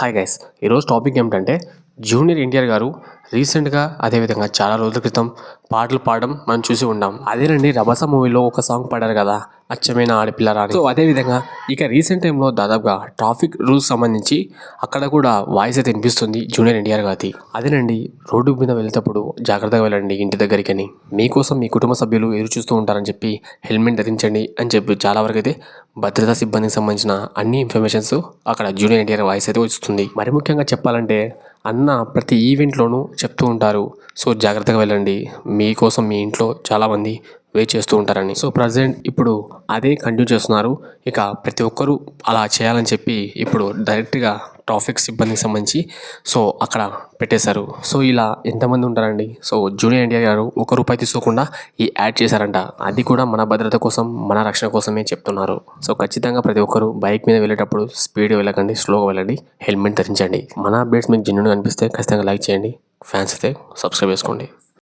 Hi guys ఈరోజు topic ఏమిటంటే junior NTR గారు రీసెంట్గా అదేవిధంగా చాలా రోజుల క్రితం పాటలు పాడడం మనం చూసి ఉన్నాం. అదేనండి రభస మూవీలో ఒక సాంగ్ పాడారు కదా అచ్చమైన ఆడపిల్ల రాని సో అదేవిధంగా ఇక రీసెంట్ టైంలో దాదాపుగా ట్రాఫిక్ రూల్స్ సంబంధించి అక్కడ కూడా వాయిస్ అయితే వినిపిస్తుంది జూనియర్ ఎన్టీఆర్ గారి అదేనండి రోడ్డు మీద వెళ్ళేటప్పుడు జాగ్రత్తగా వెళ్ళండి ఇంటి దగ్గరికి అని మీకోసం మీ కుటుంబ సభ్యులు ఎదురు చూస్తూ ఉంటారని చెప్పి హెల్మెట్ ధరించండి అని చెప్పి చాలా వరకు అయితే భద్రతా సిబ్బందికి సంబంధించిన అన్ని ఇన్ఫర్మేషన్స్ అక్కడ జూనియర్ ఎన్టీఆర్ వాయిస్ అయితే వస్తుంది. మరి ముఖ్యంగా చెప్పాలంటే అన్న ప్రతి ఈవెంట్లోనూ చెప్తూ ఉంటారు. సో జాగ్రత్తగా వెళ్ళండి. మీకోసం మీ ఇంట్లో చాలామంది వెయిట్ చేస్తూ ఉంటారని. సో ప్రజెంట్ ఇప్పుడు అదే కంటిన్యూ చేస్తున్నారు. ఇక ప్రతి ఒక్కరూ అలా చేయాలని చెప్పి ఇప్పుడు డైరెక్ట్గా ట్రాఫిక్ సిబ్బందికి సంబంధించి. సో అక్కడ పెట్టేశారు. సో ఇలా ఎంతమంది ఉంటారండి? సో జూనియర్ ఎన్టీఆర్ గారు ఒక రూపాయి తీసుకోకుండా ఈ యాడ్ చేశారంట. అది కూడా మన భద్రత కోసం మన రక్షణ కోసమే చెప్తున్నారు. సో ఖచ్చితంగా ప్రతి ఒక్కరు బైక్ మీద వెళ్ళేటప్పుడు స్పీడ్ వెళ్ళకండి స్లోగా వెళ్ళండి హెల్మెట్ ధరించండి. మన అప్డేట్స్ మీకు జెన్యున్గా అనిపిస్తే ఖచ్చితంగా లైక్ చేయండి. ఫ్యాన్స్ అయితే సబ్స్క్రైబ్ చేసుకోండి.